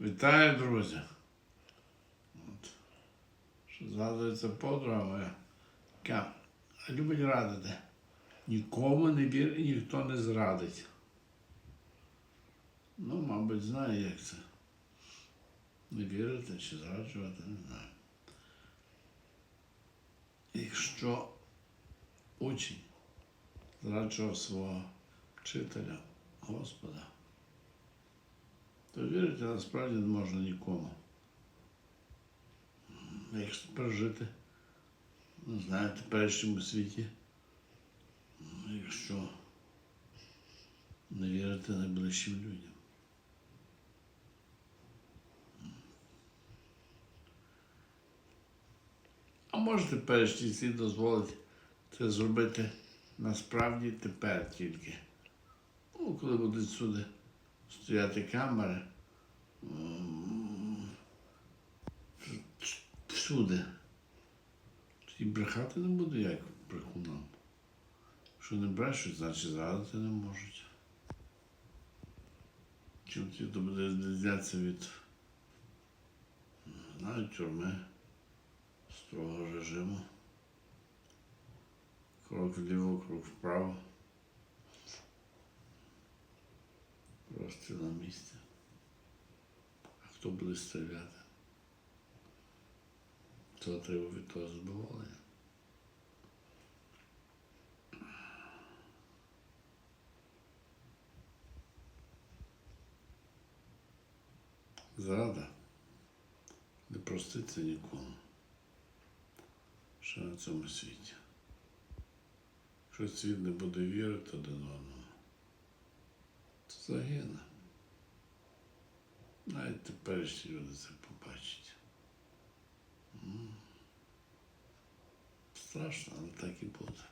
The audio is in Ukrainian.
Вітаю, друзі. Що згадується подруга яка любить радити. Нікому не вір і ніхто не зрадить. Ну, мабуть, знає, як це. Не вірити чи зраджувати, не знаю. Якщо учень зраджував свого вчителя, Господа, то вірити насправді не можна нікому. Якщо прожити, не знаю, в теперішньому світі, якщо не вірити найближчим людям. А може теперішній світ дозволить це зробити насправді тепер тільки. Ну, коли будуть сюди стояти камери. Всюди. Тоді брехати не буду як брехунам. Що не брешуть, значить зрадити не можуть. Чим ті, то буде відрізнятися від знаю, тюрми, строгого режиму. Крок вліво, крок вправо. Просто на місці. А хто буде стріляти? Хто отримав від того задоволення? Зрада не проститься нікому. Що на цьому світі. Якщо світ не буде вірити один одному, загине. Навіть теперішні люди це побачать. М. Страшно, але так і буде.